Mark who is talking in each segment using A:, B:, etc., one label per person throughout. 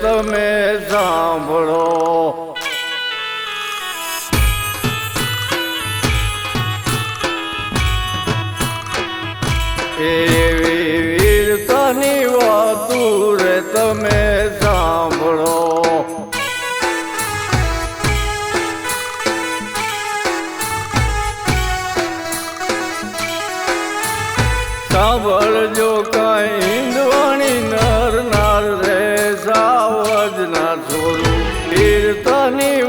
A: તમે સાંભળો. એવી વીરતાની વાતું રે તમે સાંભળો. સાંભળજો વીરતાની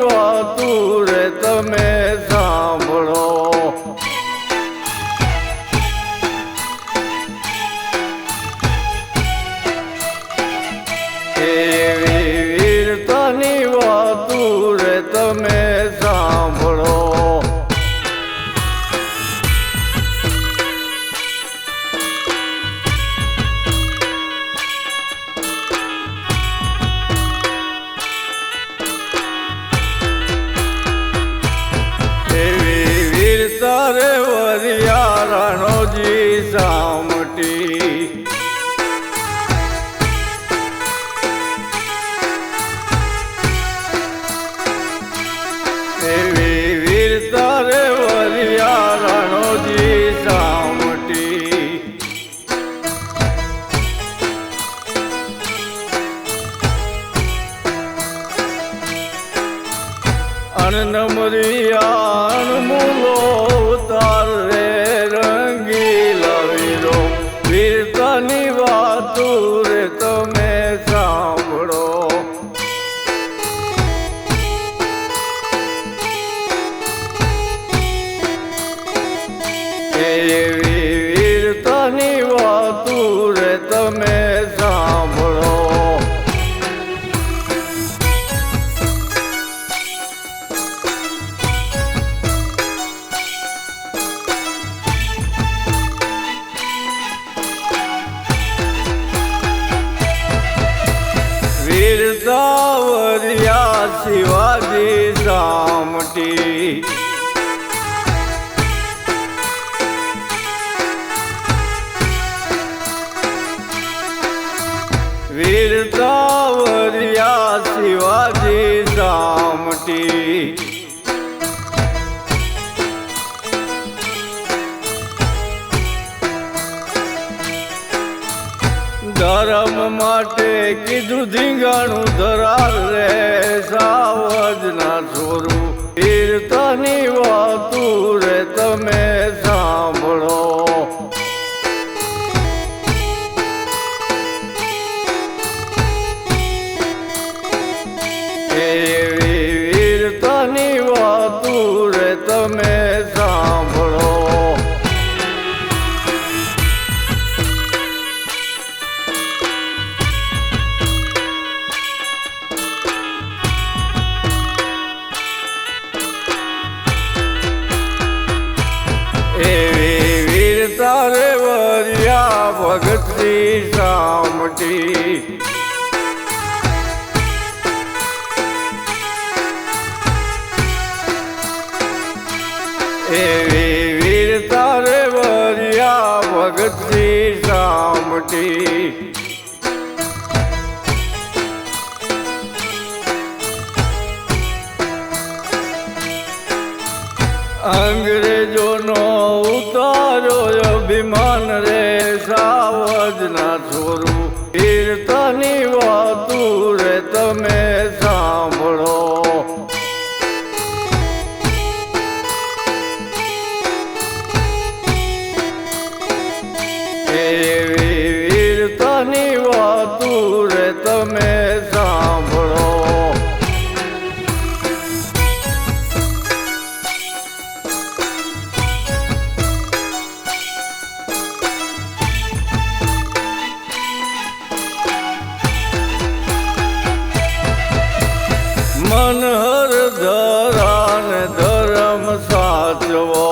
A: એવી વીરતા રે વરિયા રણોજી સામટી. એવી વીરતા રે વરિયા રણોજી સામટી. અણનમરિયા અણમૂલો રે તમે સાંભળો. એવી વીરતાની વાતું રે તમે વીરતાવરિયા શિવાજી સામટી વીરતાવરિયા શિવાજી સામટી ધર્મ માટે કીધું ધીંગાણું ધરાર રે સાવજ ના છોરું કીર્તની વાતું ભગતની સામટી એવી વીરતા રે વરિયા ભગતની સામટી અંગ્રેજોનો ઉતારો અભિમાન રે સાવજ ના છોરું કીર્તની રે તમે સાંભળો. એવી વીરતાની વાતું રે તમે ધરાને ધર્મ સાચવો.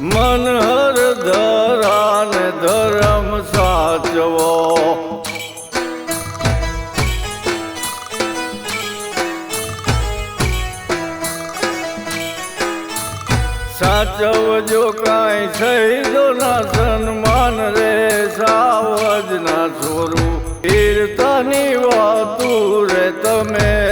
A: મન હર ધરાને ધર્મ સાચવો. સાચવજો કાંઈ શહીદોના સન્માન રે સાવજના છોરું કીર્તની વાતું રે તમે.